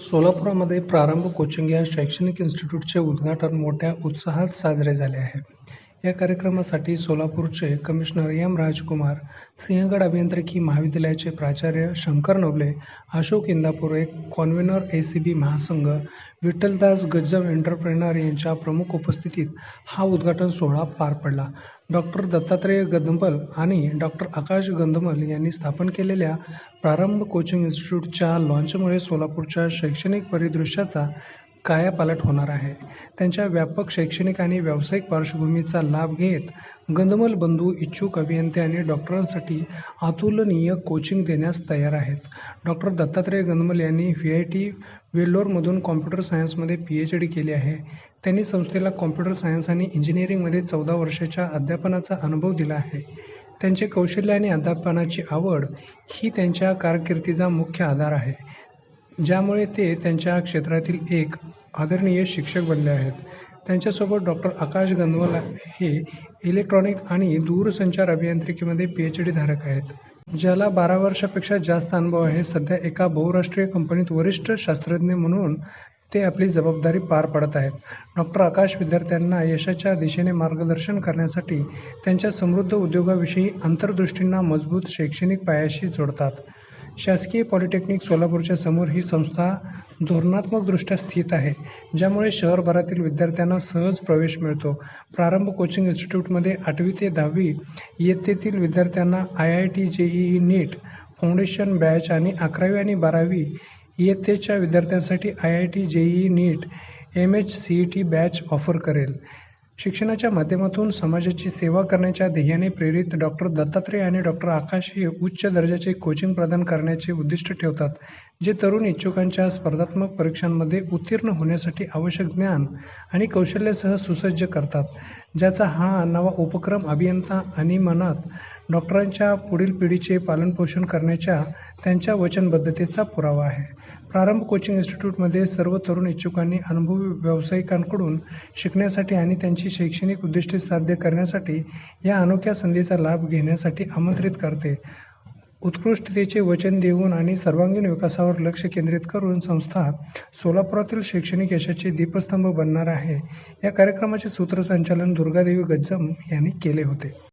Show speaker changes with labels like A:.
A: सोलापुरामध्ये प्रारंभ कोचिंग या शैक्षणिक इन्स्टिट्यूटचे उद्घाटन मोठ्या उत्साहात साजरे झाले आहे. या कार्यक्रमासाठी सोलापूरचे कमिशनर एम राजकुमार सिंहगड अभियांत्रिकी महाविद्यालयाचे प्राचार्य Shankar Navale Ashok Indapure convener A C B महासंघ विठ्ठलदास गज्जम एंटरप्रेनर यांच्या प्रमुख उपस्थितीत हा उद्घाटन सोहळा पार पडला. डॉक्टर दत्तात्रेय गंदमल आणि डॉक्टर आकाश गंदमल यांनी स्थापन केलेल्या प्रारंभ कोचिंग इन्स्टिट्यूटच्या लॉन्चमुळे सोलापूरच्या शैक्षणिक परिदृश्याचा कायापालट होणार आहे. त्यांच्या व्यापक शैक्षणिक आणि व्यावसायिक पार्श्वभूमीचा लाभ घेत गंदमल बंधू इच्छुक अभियंते आणि डॉक्टरांसाठी अतुलनीय कोचिंग देण्यास तयार आहेत. डॉक्टर दत्तात्रेय गंदमल यांनी व्ही आय टी वेल्लोरमधून कॉम्प्युटर सायन्समध्ये पी एच डी केली आहे. त्यांनी संस्थेला कॉम्प्युटर सायन्स आणि इंजिनिअरिंगमध्ये चौदा वर्षाच्या अध्यापनाचा अनुभव दिला आहे. त्यांचे कौशल्य आणि अध्यापनाची आवड ही त्यांच्या कारकिर्दीचा मुख्य आधार आहे. ज्यामुळे ते त्यांच्या क्षेत्रातील एक आदरणीय शिक्षक बनले आहेत. त्यांच्यासोबत डॉक्टर आकाश गंदवल हे इलेक्ट्रॉनिक आणि दूरसंचार अभियांत्रिकीमध्ये पी एच डी धारक आहेत. ज्याला बारा वर्षापेक्षा जास्त अनुभव आहे सध्या एका बहुराष्ट्रीय कंपनीत वरिष्ठ शास्त्रज्ञ म्हणून ते आपली जबाबदारी पार पाडत आहेत. डॉक्टर आकाश विद्यार्थ्यांना यशाच्या दिशेने मार्गदर्शन करण्यासाठी त्यांच्या समृद्ध उद्योगाविषयी अंतर्दृष्टींना मजबूत शैक्षणिक पायाशी जोडतात. शासकीय पॉलिटेक्निक सोलापूरच्या समोर ही संस्था धोरणात्मकदृष्ट्या स्थित आहे ज्यामुळे शहरभरातील विद्यार्थ्यांना सहज प्रवेश मिळतो. प्रारंभ कोचिंग इन्स्टिट्यूटमध्ये आठवी ते दहावी इयत्तेतील विद्यार्थ्यांना I I T J E E NEET foundation batch आणि अकरावी आणि बारावी इयत्तेच्या विद्यार्थ्यांसाठी I I T J E NEET M H C E T batch offer करेल. शिक्षणाच्या माध्यमातून समाजाची सेवा करण्याच्या ध्येयाने प्रेरित डॉक्टर दत्तात्रेय आणि डॉक्टर आकाश हे उच्च दर्जाचे कोचिंग प्रदान करण्याचे उद्दिष्ट ठेवतात. जे तरुण इच्छुकांच्या स्पर्धात्मक परीक्षांमध्ये उत्तीर्ण होण्यासाठी आवश्यक ज्ञान आणि कौशल्यासह सुसज्ज करतात ज्याचा हा नवा उपक्रम अभियंता आणि मनात डॉक्टरांच्या पुढील पिढीचे पालनपोषण करण्याच्या त्यांच्या वचनबद्धतेचा पुरावा आहे. प्रारंभ कोचिंग इन्स्टिट्यूटमध्ये सर्व तरुण इच्छुकांनी अनुभवी व्यावसायिकांकडून शिकण्यासाठी आणि त्यांची शैक्षणिक उद्दिष्टे साध्य करण्यासाठी या अनोख्या संधीचा लाभ घेण्यासाठी आमंत्रित करते. उत्कृष्टतेचे वचन देऊन आणि सर्वांगीण विकासावर लक्ष केंद्रित करून संस्था सोलापुरातील शैक्षणिक यशाचे दीपस्तंभ बनणार आहे. या कार्यक्रमाचे सूत्रसंचालन दुर्गादेवी गज्जम यांनी केले होते.